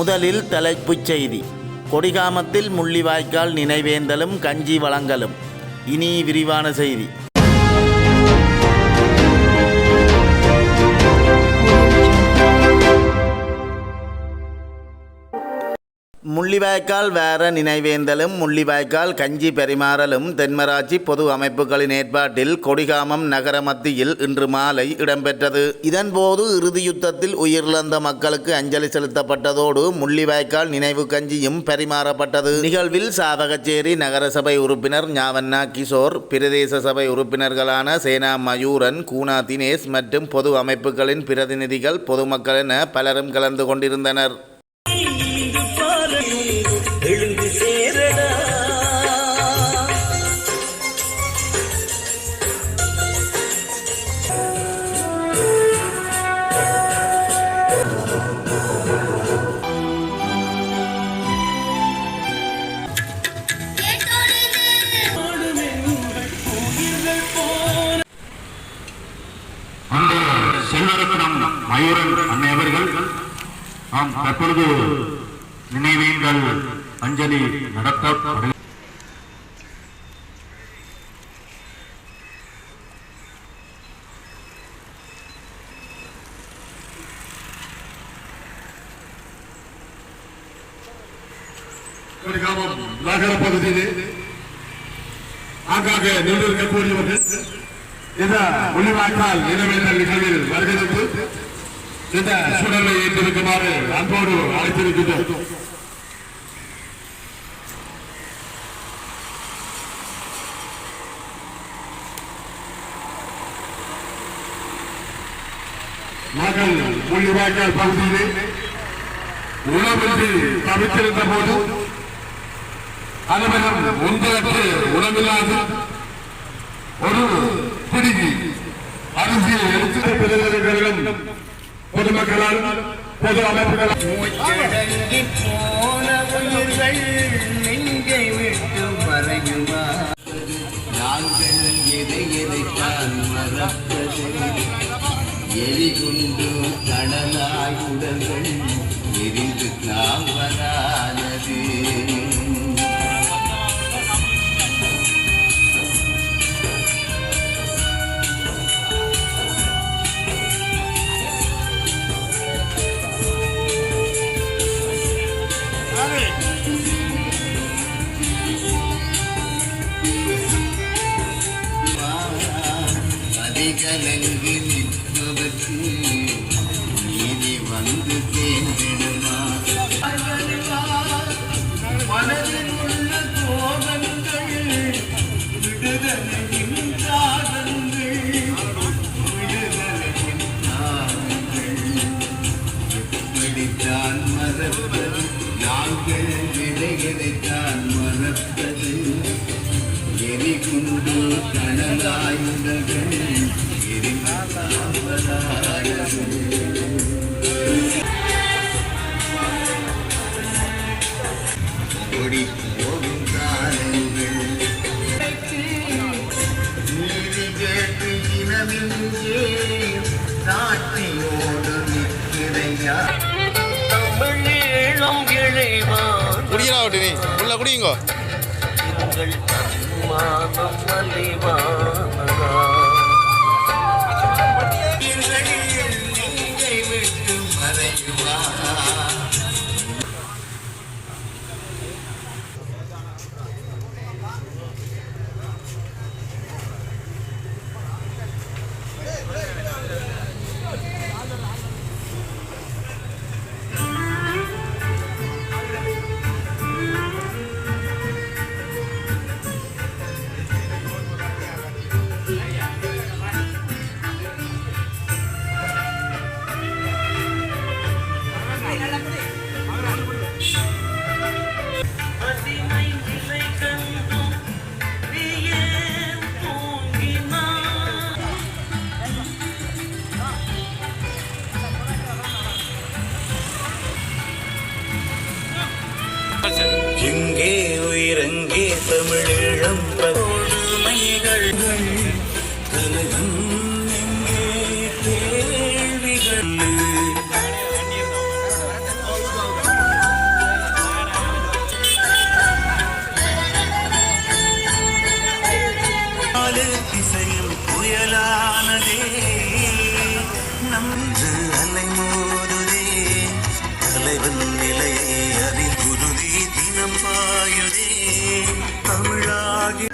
முதலில் தலைப்புச் செய்தி. கொடிகாமத்தில் முள்ளிவாய்க்கால் நினைவேந்தலும் கஞ்சி வழங்கலும். இனி விரிவான செய்தி. முள்ளிவாய்க்கால் வேற நினைவேந்தலும் முள்ளிவாய்க்கால் கஞ்சி பரிமாறலும் தென்மராட்சி பொது அமைப்புகளின் ஏற்பாட்டில் கொடிகாமம் நகர மத்தியில் இன்று மாலை இடம்பெற்றது. இதன்போது இறுதி யுத்தத்தில் உயிரிழந்த மக்களுக்கு அஞ்சலி செலுத்தப்பட்டதோடு முள்ளிவாய்க்கால் நினைவு கஞ்சியும் பரிமாறப்பட்டது. நிகழ்வில் சாதகச்சேரி நகரசபை உறுப்பினர் ஞாவண்ணா கிஷோர் பிரதேச சபை உறுப்பினர்களான சேனா மயூரன் கூனா தினேஷ் மற்றும் பொது அமைப்புகளின் பிரதிநிதிகள் பொதுமக்கள் என பலரும் கலந்து கொண்டிருந்தனர். மயூரன் அன்னை அவர்கள் நாம் தற்பொழுது நினைவேந்தல் அஞ்சலி நடத்தப்படு நகர பகுதியிலே ஆங்காக நின்றிருக்கக்கூடியவர்கள் இந்த முள்ளிவாய்க்கால் நிலவேந்தல் நிகழ்வில் வருகிறது இந்த சுடலை ஏற்றிருக்குமாறு அன்போடு அழைத்திருக்கின்றோம். மகள் முள்ளிவாய்க்கால் பகுதியிலே உணவின்றி தவித்திருந்த போது அனைவரும் ஒன்றற்று உணவில்லாது ஒரு பிடிக்கு அரிசியை எடுத்து பிரதிநிதிகளிடம் பொதுமக்களால் பொது அமைப்புகளால் மூச்சடங்கி போன உயிர்கள் அதிகலங்கு நிற்பவர்க்கு நீதி வந்து தேர்ந்திடுமா மனதில் உள்ள கோபங்கள் விடுதலையின் சாதங்கள் விடுதலையின் எப்படித்தான் மறப்பது நாங்கள் விதைகளைத்தான் மறப்பது எரிகுண்டு கனலாயுதங்கள் எரிந்து சாம்பலானது ஓடி போகும் காலங்கள் நீதி கேட்டு இனமிங்கே சாட்சியோடு நிற்கிறையா தமிழீழம் இழைவான் குடிக்கிறாவட்டி நீ உள்ள குடிங்கோ தங்கள் அன்மானம் மலிவானதா நெஞ்சை விட்டு மறைவான தமிழீழம் தோழ்மைகள் கலகம் கேள்விகள் திசையும் புயலானதே. நன்று அலைமோதுதே தலைவன் நிலையை அறிவு தினம் பாயுதே தமிழாகி